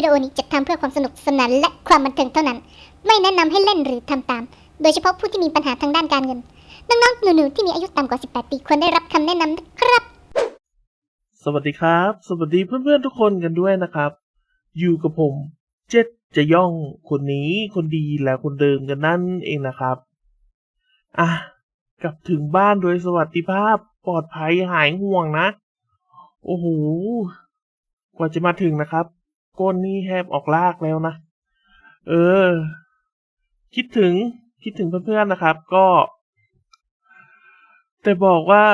วิดีโอนี้จัดทำเพื่อความสนุกสนานและความบันเทิงเท่านั้น ไม่แนะนำให้เล่นหรือทำตาม โดยเฉพาะผู้ที่มีปัญหาทางด้านการเงิน น้องๆหนูๆที่มีอายุต่ำกว่า 18 ปีควรได้รับคำแนะนำนะครับ สวัสดีครับ สวัสดีเพื่อนๆทุกคนกันด้วยนะครับ อยู่กับผมเจ็ดจะย่องคนนี้คนดีและคนเดิมกันนั่นเองนะครับ อะกลับถึงบ้านโดยสวัสดิภาพปลอดภัยหายห่วงนะ โอ้โห กว่าจะมาถึงนะครับ ก้นนี่แทบออกลากแล้วนะ เออ คิดถึงคิดถึงเพื่อนๆนะครับ ก็ แต่บอกว่า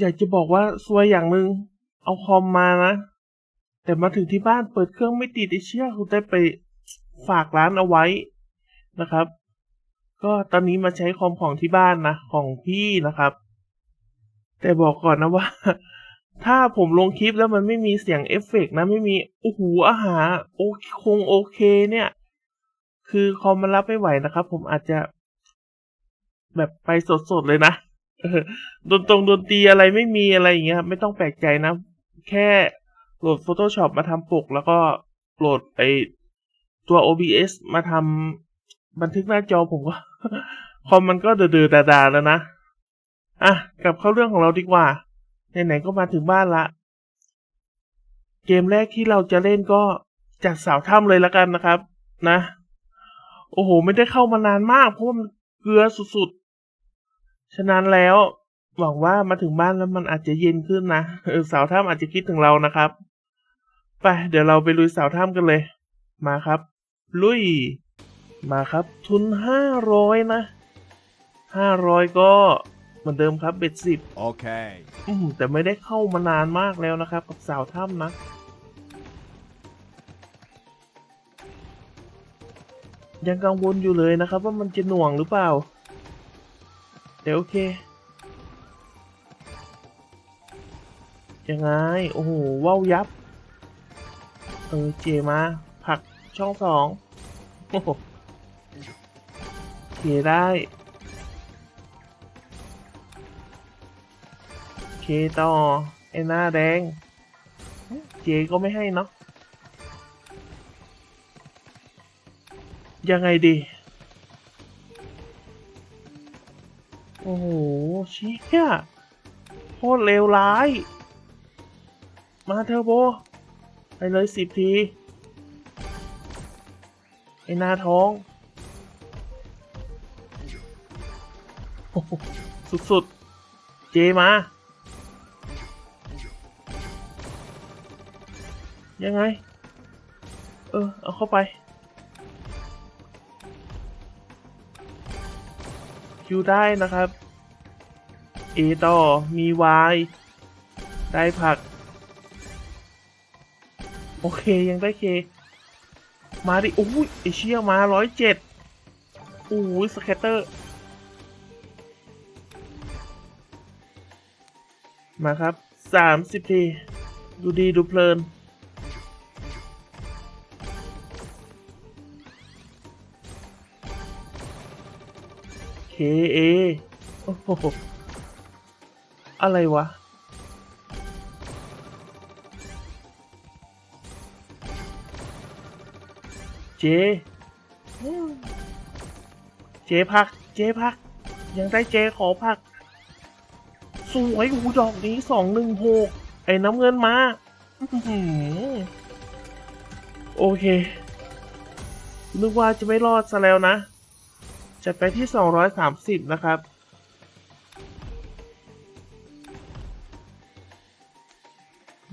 อยากจะบอกว่าซวยอย่างหนึ่งเอาคอมมานะ แต่มาถึงที่บ้านเปิดเครื่องไม่ติดไอเชี่ยคุณได้ไปฝากร้านเอาไว้นะครับ ก็ตอนนี้มาใช้คอมของที่บ้านนะ ของพี่นะครับ แต่บอกก่อนนะว่า ถ้าผมลงคลิปแล้วมันไม่มีเสียงเอฟเฟกต์นะไม่มีโอ้โหอาหารโอคงโอเคเนี่ย คือคอมมันรับไม่ไหวนะครับ ผมอาจจะ แบบไปสดๆเลยนะดนตรงดนตรีอะไรไม่มีอะไรอย่างเงี้ยครับไม่ต้องแปลกใจนะ แค่โหลด Photoshop มาทำปก แล้วก็โหลดไอตัว OBS มาทำบันทึกหน้าจอผมก็ คอมมันก็เดือดๆดาแล้วนะ อะกลับเข้าเรื่องของเราดีกว่า ไหนๆก็มาถึงบ้านละ เกมแรกที่เราจะเล่นก็จากสาวถ้ำเลยละกันนะครับ นะ โอ้โห ไม่ได้เข้ามานานมาก เพราะมันเกลือสุดๆ ฉะนั้นแล้ว หวังว่ามาถึงบ้านแล้วมันอาจจะเย็นขึ้นนะสาวถ้ำอาจจะคิดถึงเรานะครับไปเดี๋ยวเราไปลุยสาวถ้ำกันเลย มาครับ ลุย มาครับ ทุนห้าร้อยนะห้าร้อยก็ เหมือนเดิมครับเบ็ดสิบ Okay. อืมแต่ไม่ได้เข้ามานานมากแล้วนะครับกับสาวถ้ำนะยังกังวลอยู่เลยนะครับว่ามันจะหน่วงหรือเปล่า เดี๋ยวโอเค ยังไง โอ้โหว้าวยับ เออเจมาผลักช่องสองโอ้โหเคได้ ต่อ ไอ้หน้าแดง เจก็ไม่ให้เนาะ ยังไงดี โอ้โหเชี่ยโคตรเลวร้าย มาเทอร์โบ ไปเลยสิบที ไอ้หน้าท้อง สุดๆ เจมา ยังไง เออ เอาเข้าไปคิวได้นะครับ เอต่อ มีวายได้ผัก โอเค ยังได้เค มาดิ โอ้ยไอเชี่ยมาร้อยเจ็ดโอ้ยสแคตเตอร์ มาครับสามสิบที ดูดีดูเพลิน เคเอโอ้โหอะไรวะ เจ เจพัก เจพัก ยังได้เจขอพัก สวยหูดอกนี้สองหนึ่งหกไอ้น้ำเงินมาโอเคนึกว่าจะไม่รอดซะแล้วนะ จัดไปที่ 230 นะครับ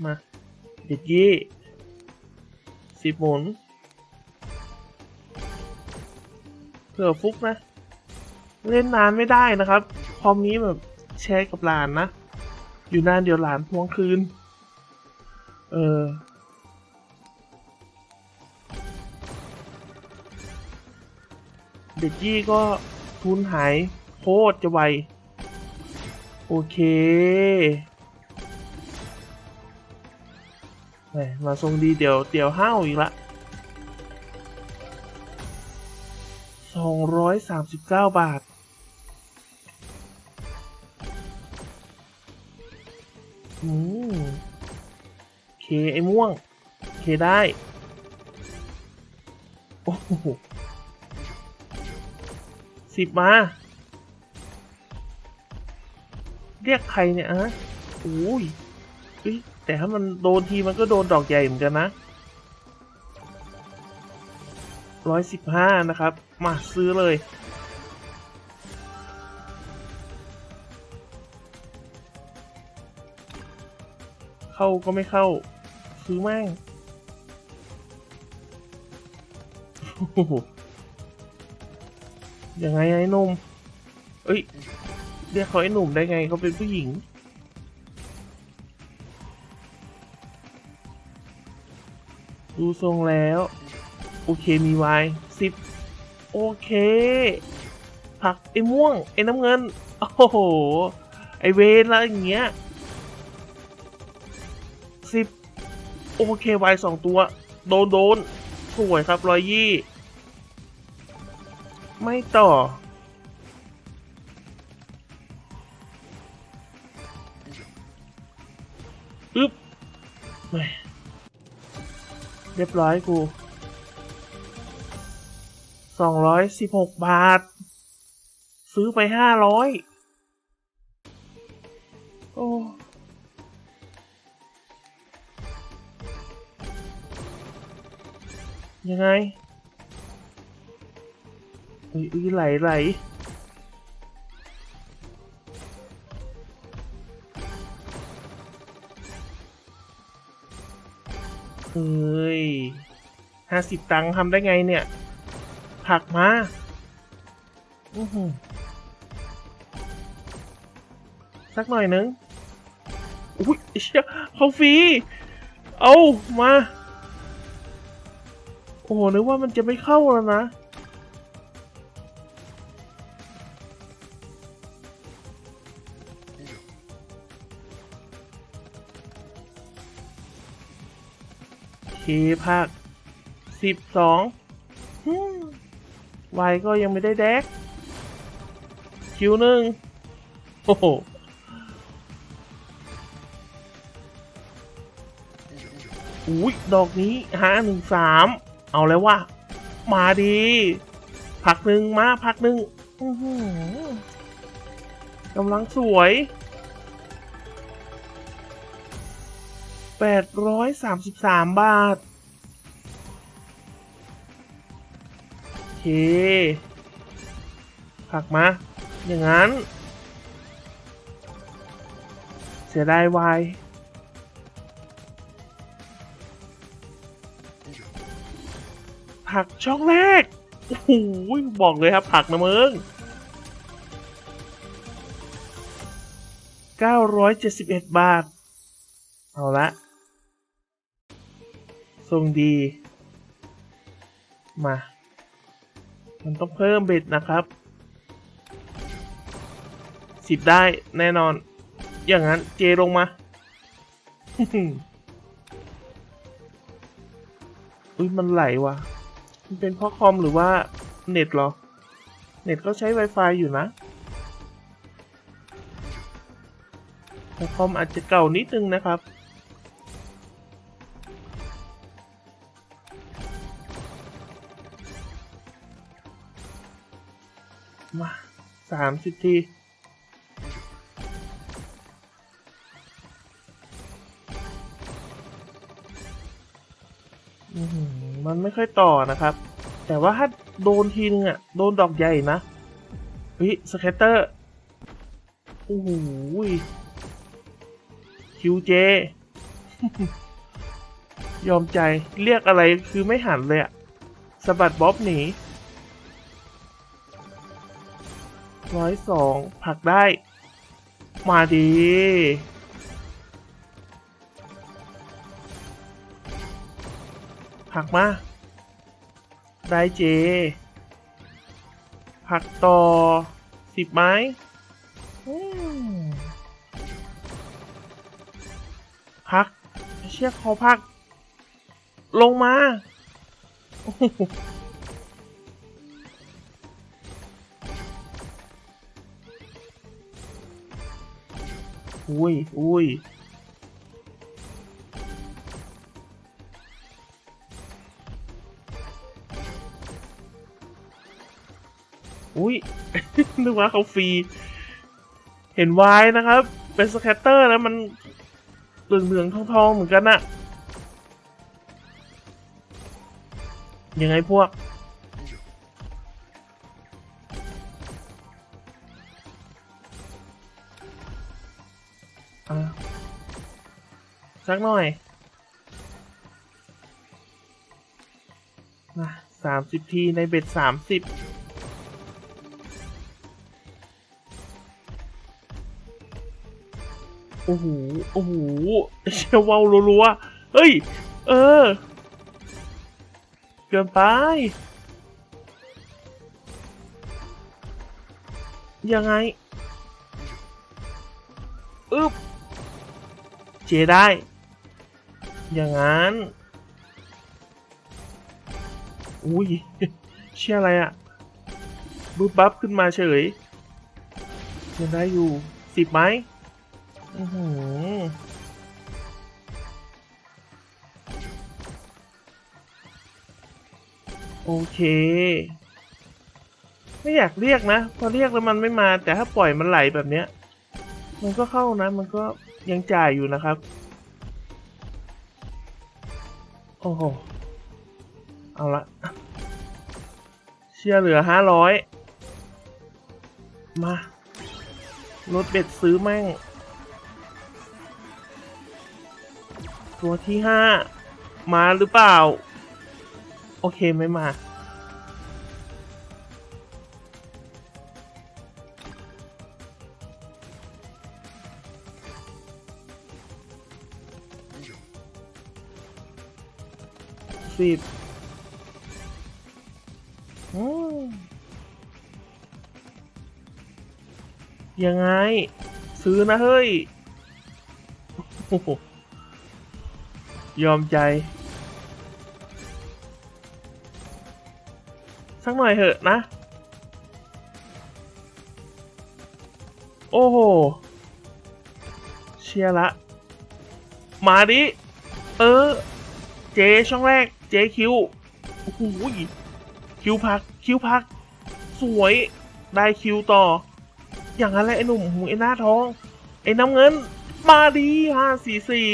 มาเด็ดยี่สิบหมุนเผื่อฟุกนะ เล่นนานไม่ได้นะครับ คอมนี้แบบแชร์กับหลานนะ อยู่นานเดี๋ยวหลานทวงคืน เออ เด็กยี่ก็ทุนหายโคตรจะไว โอเคแหมมาทรงดีเดี๋ยวเดี๋ยวห้าวอีกละสองร้อยสามสิบเก้าบาท อืมเคไอ้ม่วง เคได้ โอ้โห สิบมา เรียกใครเนี่ยฮะโอ้ยเฮ้ยแต่ถ้ามันโดนทีมันก็โดนดอกใหญ่เหมือนกันนะร้อยสิบห้านะครับ มาซื้อเลย เข้าก็ไม่เข้า ซื้อแม่งโอ้โห ยังไงไอ้หนุ่มเอ้ย เรียกเขาไอ้หนุ่มได้ไงเขาเป็นผู้หญิง ดูทรงแล้ว โอเคมีวายสิบโอเค ผักไอ้ม่วง ไอ้น้ำเงิน โอ้โห ไอเวนแล้วอย่างเงี้ยสิบโอเควายสองตัว โดนโดนสวยครับรอยยี่ ไม่ต่อ อึ๊บแหม่เรียบร้อยกู สองร้อยสิบหกบาท ซื้อไปห้าร้อยโอ้ยังไง อุ้ยอุ้ยไหลไหลเฮ้ยห้าสิบตังค์ทำได้ไงเนี่ย ผักมาอื้อหือสักหน่อยนึงอุ้ยเชี่ยเขาฟรี เอามา โอ้โหนึกว่ามันจะไม่เข้าแล้วนะ เคภาคสิบสองวายก็ยังไม่ได้แดก คิวหนึ่งโอ้โหอุ้ยดอกนี้ห้าหนึ่งสามเอาแล้วว่า มาดีพักหนึ่งมาพักหนึ่งกำลังสวย แปดร้อยสามสิบสามบาท โอเค ผักมา อย่างนั้น เสียดายวายผักช่องแรก โอ้โหบอกเลยครับ ผักนะมึง971 บาท เอาละ ทรงดี มา มันต้องเพิ่มเบ็ดนะครับสิบได้แน่นอน อย่างนั้นเจลงมา อุ้ยมันไหลว่ะมันเป็นเพราะคอมหรือว่าเน็ตเหรอ เน็ตก็ใช้ Wi-Fi อยู่นะแต่คอมอาจจะเก่านิดนึงนะครับามสิบทีมันไม่ค่อยต่อนะครับ แต่ว่าถ้าโดนทีนึงอะ โดนดอกใหญ่นะเฮ้ยสเก็ตเตอร์ โอ้โหคิวเจ ยอมใจ เรียกอะไรคือไม่หันเลยอะสะบัดบ๊อบหนี ร้อยสองผักได้ มาดีผักมา ได้เจ ผักต่อสิบไม้อืมพัก เชือกคอพัก ลงมา อุ้ยอุ้ยอุ้ยนึกว่าเขาฟรี เห็นวายนะครับ เป็นสแคตเตอร์นะมันเหลืองเหลืองทองทองเหมือนกันอะยังไงพวก สักหน่อยนะสามสิบทีในเบ็ดสามสิบโอ้โห โอ้โหเชววาวรัวๆเฮ้ย เออ เกินไป ยังไง อึ๊บ เจได้ อย่างนั้น อุ้ย เชื่ออะไรอะ่ะบึ๊บบับขึ้นมาเฉยยังได้อยู่สิบไหมอื้อหือโอเค ไม่อยากเรียกนะ พอเรียกแล้วมันไม่มา แต่ถ้าปล่อยมันไหลแบบเนี้ย มันก็เข้านะ มันก็ยังจ่ายอยู่นะครับ โอ้โห เอาละ เชื่อเหลือห้าร้อยมาลดเบ็ดซื้อแม่ง ตัวที่ห้ามาหรือเปล่า โอเคไม่มา สิบอืมยังไง ซื้อนะเฮ้ยโอ้โหยอมใจ สักหน่อยเหอะนะ โอ้โห เชียร์ละ มาดิ เออ เจช่องแรก เจคิวโอ้โหคิวพัก คิวพัก สวย ได้คิวต่อ อย่างนั้นแหละไอ้หนุ่มหูไอ้หน้าท้อง ไอ้น้ำเงิน มาดีห้าสี่สี่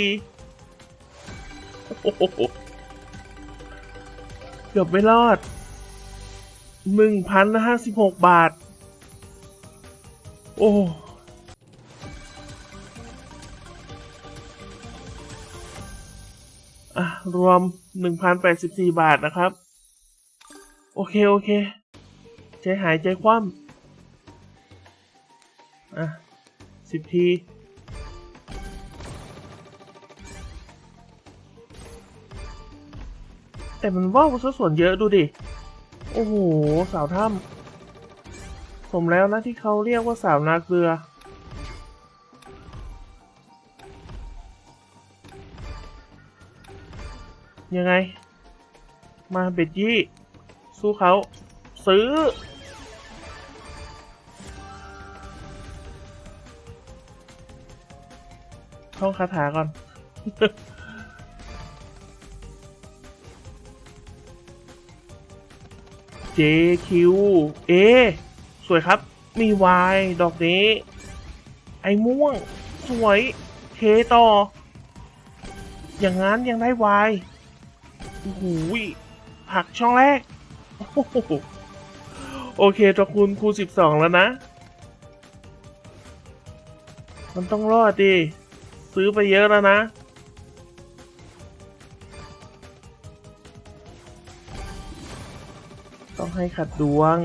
เกือบไม่รอดหนึ่งพันห้าสิบหกบาท โอ้ รวม 1,084 บาทนะครับ โอเค โอเค ใจหายใจคว่ำอะสิบที แต่มันว่าวซะส่วนเยอะดูดิ โอ้โห สาวถ้ำสมแล้วนะที่เขาเรียกว่าสาวนาเกลือ ยังไง มาเบ็ดยี่สู้เขา ซื้อ ท่องคาถาก่อน JQ A สวยครับ มี Y ดอกนี้ ไอ้ม่วง สวยเทต่อ อย่างนั้นยังได้ Y โอ้โหผักช่องแรก โอเคตัวคูณคูณสิบสองแล้วนะ มันต้องรอดดิ ซื้อไปเยอะแล้วนะต้องให้ขัดดวง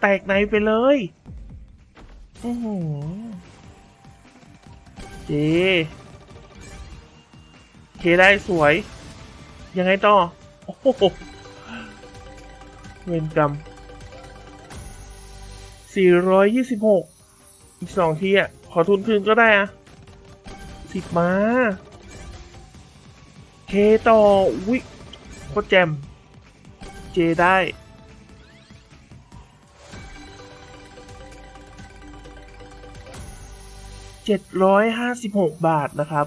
แตกในไปเลยอือหือเจเคได้สวย ยังไงต่อ โอ้โหเวรกรรม426 อีกสองทีอะ ขอทุนคืนก็ได้อะสิบมา เคต่อวิโคตรแจม เจได้756 บาทนะครับ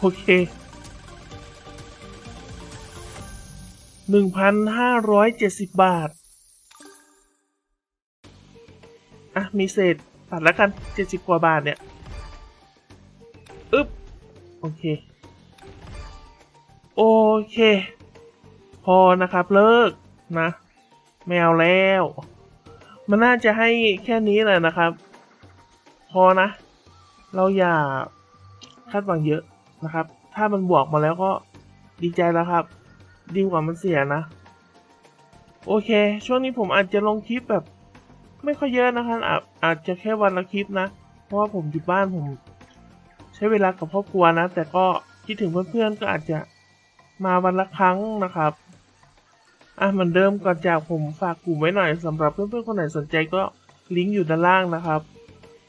โอเคหนึ่งพันห้าร้อยเจ็ดสิบบาท อะ มีเศษตัดแล้วกันเจ็ดสิบกว่าบาทเนี่ย อึ๊บ โอเค โอเค พอนะครับเลิกนะ ไม่เอาแล้ว มันน่าจะให้แค่นี้แหละนะครับ พอนะ เราอย่าคาดหวังเยอะ นะครับ ถ้ามันบวกมาแล้วก็ดีใจแล้วครับ ดีกว่ามันเสียนะ โอเค ช่วงนี้ผมอาจจะลงคลิปแบบ ไม่ค่อยเยอะนะครับอาจอาจจะแค่วันละคลิปนะ เพราะว่าผมอยู่บ้านผม ใช้เวลากับครอบครัวนะ แต่ก็คิดถึงเพื่อนๆก็อาจจะมาวันละครั้งนะครับอะเหมือนเดิมก่อนจากผมฝากกลุ่มไว้หน่อยสำหรับเพื่อนๆคนไหนสนใจก็ลิงก์อยู่ด้านล่างนะครับ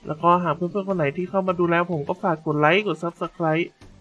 แล้วก็หากเพื่อนๆคนไหนที่เข้ามาดูแล้วผมก็ฝากกดไลค์กด Subscribe